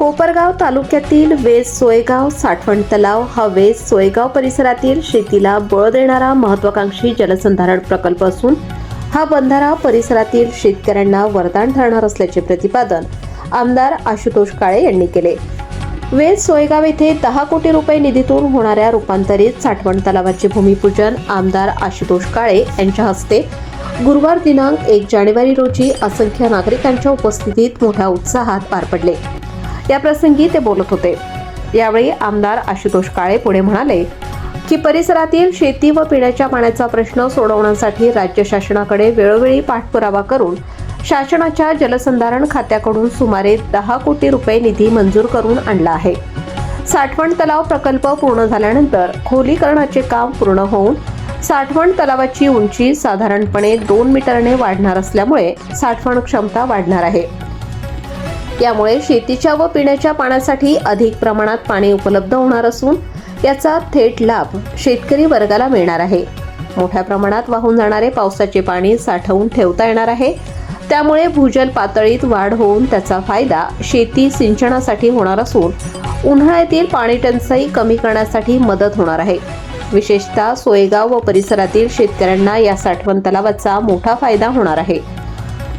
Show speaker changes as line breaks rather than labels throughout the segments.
कोपरगाव तालुक्यातील वेस सोयगाव साठवण तलाव हा वेस सोयगाव परिसरातील शेतीला बळ देणारा महत्वाकांक्षी जलसंधारण प्रकल्प असून हा बंधारा परिसरातील शेतकऱ्यांना वरदान ठरणार असल्याचे प्रतिपादन आमदार आशुतोष काळे यांनी केले. वेस सोयगाव येथे दहा कोटी रुपये निधीतून होणाऱ्या रूपांतरित साठवण तलावाचे भूमिपूजन आमदार आशुतोष काळे यांच्या हस्ते गुरुवार दिनांक एक जानेवारी रोजी असंख्य नागरिकांच्या उपस्थितीत मोठ्या उत्साहात पार पडले. याप्रसंगी ते बोलत होते. यावेळी आमदार आशुतोष काळे पुढे म्हणाले की परिसरातील शेती व पिण्याच्या पाण्याचा प्रश्न सोडवण्यासाठी राज्य शासनाकडे वेळोवेळी पाठपुरावा करून शासनाच्या जलसंधारण खात्याकडून सुमारे दहा कोटी रुपये निधी मंजूर करून आणला आहे. साठवण तलाव प्रकल्प पूर्ण झाल्यानंतर खोलीकरणाचे काम पूर्ण होऊन साठवण तलावाची उंची साधारणपणे दोन मीटरने वाढणार असल्यामुळे साठवण क्षमता वाढणार आहे. यामुळे शेतीच्या व पिण्याच्या पाण्यासाठी अधिक प्रमाणात पाणी उपलब्ध होणार असून याचा थेट लाभ शेतकरी वर्गाला मिळणार आहे. मोठ्या प्रमाणात वाहून जाणारे पावसाचे पाणी साठवून ठेवता येणार आहे. त्यामुळे भूजल पातळीत वाढ होऊन त्याचा फायदा शेती सिंचनासाठी होणार असून उन्हाळ्यातील पाणी टंचाई कमी करण्यासाठी मदत होणार आहे. विशेषतः सोयगाव व परिसरातील शेतकऱ्यांना या साठवण तलावाचा मोठा फायदा होणार आहे.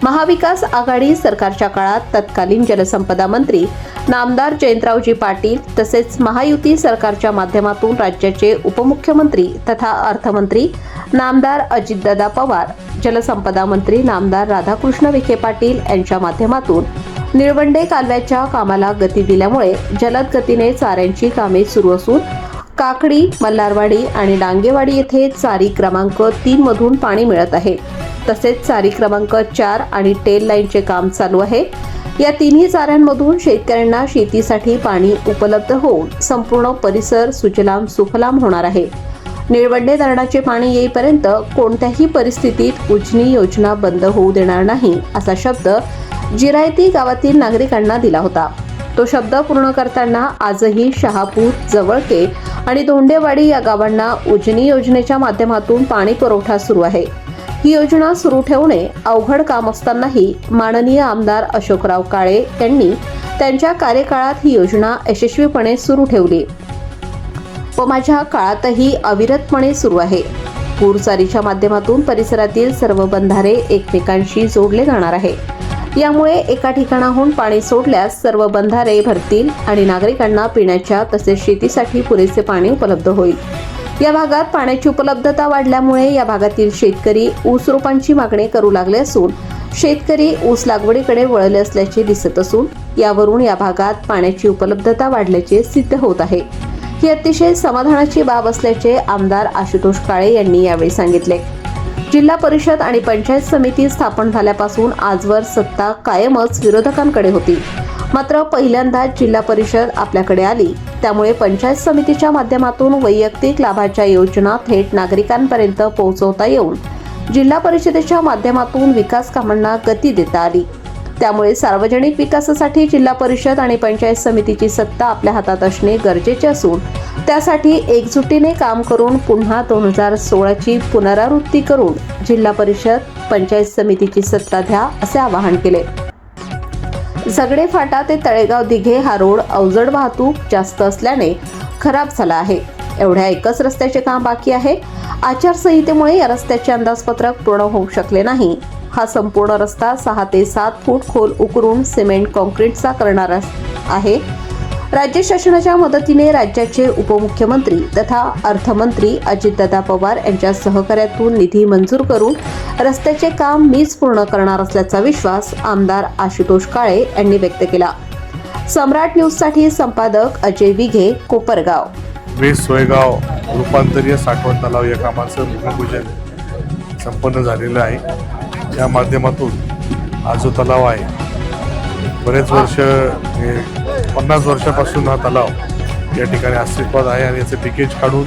महाविकास आघाडी सरकारच्या काळात तत्कालीन जलसंपदा मंत्री नामदार जयंतरावजी पाटील तसेच महायुती सरकारच्या माध्यमातून राज्याचे उपमुख्यमंत्री तथा अर्थमंत्री नामदार अजितदादा पवार जलसंपदा मंत्री नामदार राधाकृष्ण विखे पाटील यांच्या माध्यमातून निळवंडे कालव्याच्या कामाला गती दिल्यामुळे जलद गतीने चाऱ्यांची कामे सुरू असून काकडी मल्हारवाडी आणि डांगेवाडी येथे चारी क्रमांक तीन मधून पाणी मिळत आहे. तसेच चारी क्रमांक चार आणि टेल लाईनचे काम चालू आहे. या तिन्ही चाऱ्यांमधून शेतकऱ्यांना शेतीसाठी पाणी उपलब्ध होऊन संपूर्ण परिसर सुजलाम सुफलाम होणार आहे. निळवंडे धरणाचे पाणी येईपर्यंत कोणत्याही परिस्थितीत उजनी योजना बंद होऊ देणार नाही असा शब्द जिरायती गावातील नागरिकांना दिला होता. तो शब्द पूर्ण करताना आजही शहापूर जवळके आणि धोंडेवाडी या गावांना उजनी योजनेच्या माध्यमातून पाणी पुरवठा सुरू आहे. ही योजना सुरू ठेवणे अवघड काम असतानाही माननीय आमदार अशोकराव काळे यांनी त्यांच्या कार्यकाळात ही योजना यशस्वीपणे सुरू ठेवली. व माझ्या काळातही अविरतपणे सुरू आहे. पूरचारीच्या माध्यमातून परिसरातील सर्व बंधारे एकमेकांशी जोडले जाणार आहे. यामुळे एका ठिकाणाहून पाणी सोडल्यास सर्व बंधारे भरतील आणि नागरिकांना पिण्याच्या तसेच शेतीसाठी पुरेसे पाणी उपलब्ध होईल. या भागात पाण्याची उपलब्धता वाढल्यामुळे या भागातील शेतकरी ऊस रोपांची मागणी करू लागले असून शेतकरी ऊस लागवडीकडे वळले असल्याचे दिसत असून यावरून या भागात पाण्याची उपलब्धता वाढल्याचे सिद्ध होत आहे. ही अतिशय समाधानाची बाब असल्याचे आमदार आशुतोष काळे यांनी यावेळी सांगितले. जिल्हा परिषद आणि पंचायत समिती स्थापन झाल्यापासून आजवर सत्ता कायमच विरोधकांकडे होती. मात्र पहिल्यांदाच जिल्हा परिषद आपल्याकडे आली. त्यामुळे पंचायत समितीच्या माध्यमातून वैयक्तिक लाभाच्या योजना थेट नागरिकांपर्यंत पोहोचवता येऊन जिल्हा परिषदेच्या माध्यमातून विकास कामांना गती देता आली. त्यामुळे सार्वजनिक विकासासाठी जिल्हा परिषद आणि पंचायत समितीची सत्ता आपल्या हातात असणे गरजेचे असून त्यासाठी एकजुटीने काम करून पुन्हा दोन हजार सोळाची पुनरावृत्ती करून जिल्हा परिषद पंचायत समितीची सत्ता द्या असे आवाहन केले. झगडे फाटा ते तळेगाव दिघे हा रोड अवजड वाहतूक जास्त असल्याने खराब झाला आहे. एवढ्या एकच रस्त्याचे काम बाकी आहे. आचारसंहितेमुळे या रस्त्याचे अंदाजपत्रक पूर्ण होऊ शकले नाही. हा संपूर्ण रस्ता सहा ते सात फूट खोल उकरून सिमेंट कॉन्क्रीटचा करणार आहे. राज्य शासनाच्या मदतीने राज्याचे उपमुख्यमंत्री तथा अर्थमंत्री अजितदादा पवार यांच्या सहकार्यातून निधी मंजूर करून रस्त्याचे काम मीच पूर्ण करणार असल्याचा विश्वास आमदार आशुतोष काळे यांनी व्यक्त केला. सम्राट न्यूजसाठी संपादक अजय विघे कोपरगाव.
सोयगाव रूपांतरीय साठवण तलाव या कामाचं भूमिपूजन संपन्न झालेलं आहे. या माध्यमातून हा जो तलाव आहे बरेच वर्ष पन्नास वर्षापासून हा तलाव या ठिकाणी अस्तित्वात आहे आणि याचं लिकेज काढून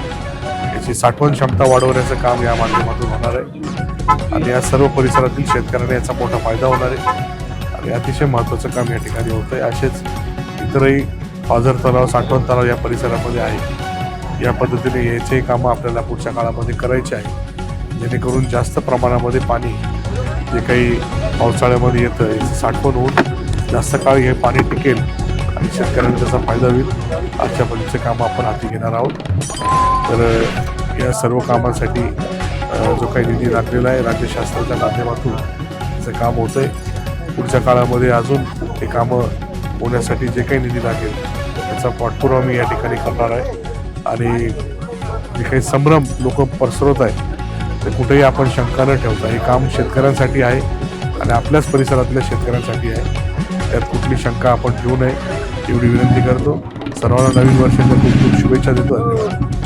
याची साठवण क्षमता वाढवण्याचं काम या माध्यमातून होणार आहे. आणि या सर्व परिसरातील शेतकऱ्यांना याचा मोठा फायदा होणार आहे. आणि अतिशय महत्त्वाचं काम या ठिकाणी होतं आहे. असेच इतरही पाझर तलाव साठवण तलाव या परिसरामध्ये आहे. या पद्धतीने याचेही कामं आपल्याला पुढच्या काळामध्ये करायचे आहे. जेणेकरून जास्त प्रमाणामध्ये पाणी जे काही पावसाळ्यामध्ये येतं याची साठवण होऊन जास्त काळ हे पाणी टिकेल. आणि शेतकऱ्यांना त्याचा फायदा होईल. अशा पद्धतीचे कामं आपण हाती घेणार आहोत. तर या सर्व कामांसाठी जो काही निधी लागलेला आहे राज्य शासनाच्या माध्यमातून त्याचं काम होतं आहे पुढच्या काळामध्ये अजून ते कामं होण्यासाठी जे काही निधी लागेल त्याचा पाठपुरावा मी या ठिकाणी करणार आहे. आणि जे काही संभ्रम लोक पसरवत आहेत ते कुठेही आपण शंका न ठेवता हे काम शेतकऱ्यांसाठी आहे आणि आपल्याच परिसरातल्या शेतकऱ्यांसाठी आहे. त्यात कुठली शंका आपण ठेवू नये. एवढी विनंती करतो. सर्वांना नवीन वर्षाच्या खूप खूप शुभेच्छा देतो. धन्यवाद.